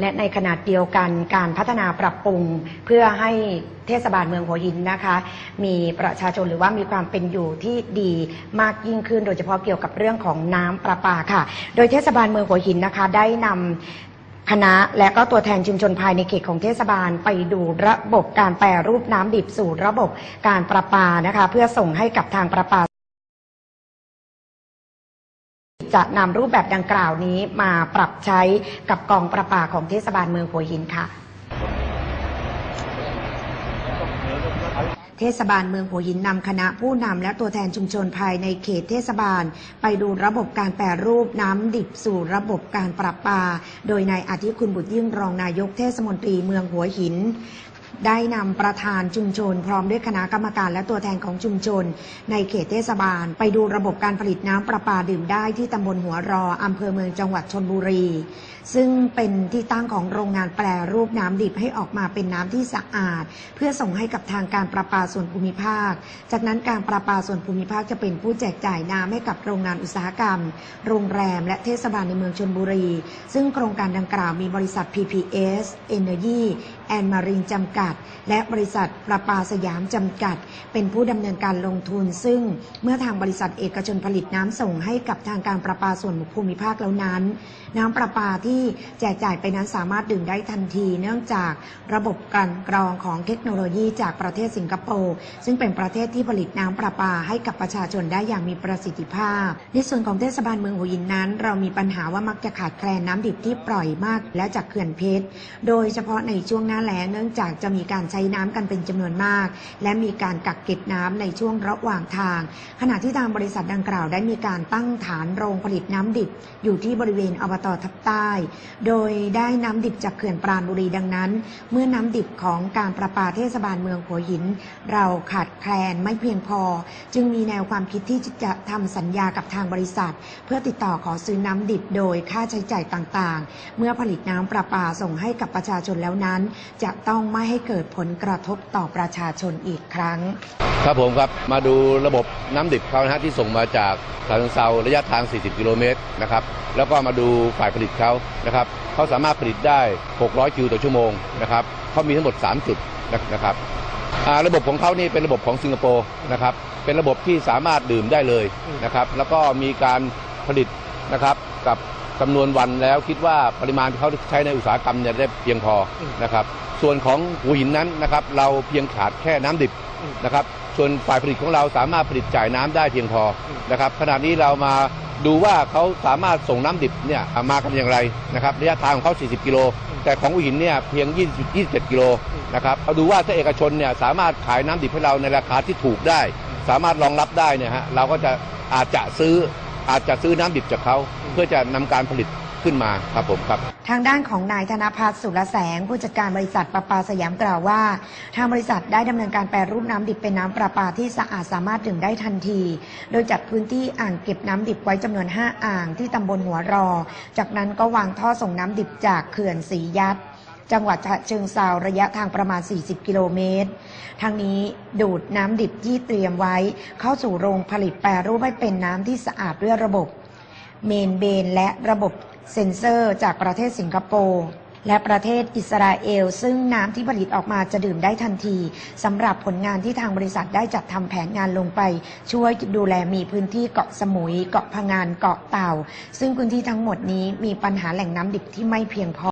และในขณะเดียวกันการพัฒนาปรับปรุงเพื่อให้เทศบาลเมืองหัวหินนะคะ มีประชาชนหรือว่ามีความเป็นอยู่ที่ดีมากยิ่งขึ้น โดยเฉพาะเกี่ยวกับเรื่องของน้ำประปาค่ะ โดยเทศบาลเมืองหัวหินนะคะได้นำคณะและก็ตัวแทนชุมชนภายในเขตของเทศบาลไปดูระบบการแปรรูปน้ำดิบสู่ระบบการประปานะคะ เพื่อส่งให้กับทางประปา จะนำรูปแบบดังกล่าวนี้มาปรับใช้กับกองประปาของเทศบาลเมืองหัวหินค่ะเทศบาลเมืองหัวหินนำคณะผู้นำและตัวแทนชุมชนภายในเขตเทศบาล ไปดูระบบการแปรรูปน้ำดิบสู่ระบบการประปา โดยนายอาทิคุณบุตรยิ่งรองนายกเทศมนตรีเมืองหัวหิน ได้นำประธานชุมชน พร้อมด้วยคณะกรรมการและตัวแทนของชุมชน ในเขตเทศบาล ไปดูระบบการผลิตน้ำประปาดื่มได้ที่ตำบลหัวรออำเภอเมืองจังหวัดชนบุรี ซึ่งเป็นที่ตั้งของโรงงานแปรรูปน้ำดิบให้ออกมาเป็นน้ำที่สะอาด เพื่อส่งให้กับทางการประปาส่วนภูมิภาค จากนั้นการประปาส่วนภูมิภาคจะเป็นผู้แจกจ่ายน้ำให้กับโรงงานอุตสาหกรรม โรงแรม และเทศบาลในเมืองชนบุรี ซึ่งโครงการดังกล่าวมีบริษัท PPS Energy แอนมารินจำกัด และบริษัทประปาสยามจำกัด เป็นผู้ดำเนินการลงทุน ซึ่งเมื่อทางบริษัทเอกชนผลิตน้ำส่งให้กับทางการประปาส่วนภูมิภาคแล้วนั้น น้ำประปาที่แจกจ่ายไปนั้นสามารถดื่มได้ทันที เนื่องจากระบบการกรองของเทคโนโลยีจากประเทศสิงคโปร์ซึ่งเป็นประเทศที่ผลิตน้ำประปาให้กับประชาชนได้อย่างมีประสิทธิภาพ ในส่วนของเทศบาลเมืองหัวหินนั้น เรามีปัญหาว่ามักจะขาดแคลนน้ำดิบที่ปล่อยมากและจากเขื่อนเพชร โดยเฉพาะในช่วงหน้าแล้งเนื่องจากจะมีการใช้น้ำกันเป็นจำนวนมาก และมีการกักเก็บน้ำในช่วงระหว่างทาง ขณะที่ทางบริษัทดังกล่าวได้มีการตั้งฐานโรงผลิตน้ำดิบ อยู่ที่บริเวณอบตทับใต้ โดยได้น้ำดิบจากเขื่อนปราณบุรีดังนั้น เมื่อน้ำดิบของการประปาเทศบาลเมืองหัวหิน เราขาดแคลนไม่เพียงพอ จึงมีแนวความคิดที่จะทำสัญญากับทางบริษัท เพื่อติดต่อขอซื้อน้ำดิบโดยค่าใช้จ่ายต่างๆ เมื่อผลิตน้ำประปาส่งให้กับประชาชนแล้วนั้นจะต้องไม่ให้เกิดผลกระทบต่อประชาชนอีกครั้ง ครับผมครับมาดูระบบน้ำดิบเขานะฮะที่ส่งมาจากฉะเชิงเซาระยะทาง 40 กิโลเมตรนะครับแล้วก็มาดูฝ่ายผลิตเขานะครับเขาสามารถผลิตได้ 600 คิวต่อชั่วโมงนะครับเขามีทั้งหมด 3 จุดนะครับระบบของเขานี่เป็นระบบของสิงคโปร์นะครับเป็นระบบที่สามารถดื่มได้เลยนะครับแล้วก็มีการผลิตนะครับกับ จำนวนวันแล้วคิดว่าปริมาณที่เขาใช้ในอุตสาหกรรมเนี่ยได้เพียงพอนะครับ ส่วนของหัวหินนั้นนะครับเราเพียงขาดแค่น้ำดิบนะครับส่วนฝ่ายผลิตของเราสามารถผลิตจ่ายน้ำได้เพียงพอนะครับขณะนี้เรามาดูว่าเขาสามารถส่งน้ำดิบเนี่ยมากันอย่างไรนะครับระยะทางของเขา 40 กิโล แต่ของอุหินเนี่ยเพียง 20 27 กิโลนะครับเอาดูว่าถ้าเอกชนเนี่ยสามารถขายน้ำดิบให้เราในราคาที่ถูกได้ สามารถรองรับได้เนี่ยฮะเราก็จะอาจจะซื้อ อาจจะซื้อน้ำดิบจากเขาเพื่อจะนำการผลิตขึ้นมาครับผมครับ ทางด้านของนายธนพัฒน์สุรแสง ผู้จัดการบริษัทประปาสยามกล่าวว่า ทางบริษัทได้ดำเนินการแปรรูปน้ำดิบเป็นน้ำประปาที่สะอาดสามารถดื่มได้ทันที โดยจัดพื้นที่อ่างเก็บน้ำดิบไว้จำนวน 5 อ่างที่ตำบลหัวรอ จากนั้นก็วางท่อส่งน้ำดิบจากเขื่อนสียัด จังหวัดฉะเชิงเซาระยะทางประมาณ 40 กิโลเมตรทางนี้ดูดน้ำดิบที่เตรียมไว้ เข้าสู่โรงผลิตแปรรูปให้เป็นน้ำที่สะอาดด้วยระบบ เมนเบน และระบบเซ็นเซอร์จากประเทศสิงคโปร์และประเทศอิสราเอล ซึ่งน้ำที่ผลิตออกมาจะดื่มได้ทันทีสำหรับผลงานที่ทางบริษัทได้จัดทำแผนงานลงไป ช่วยดูแลมีพื้นที่เกาะสมุย เกาะพะงานเกาะเต่า ซึ่งพื้นที่ทั้งหมดนี้มีปัญหาแหล่งน้ำดิบที่ไม่เพียงพอ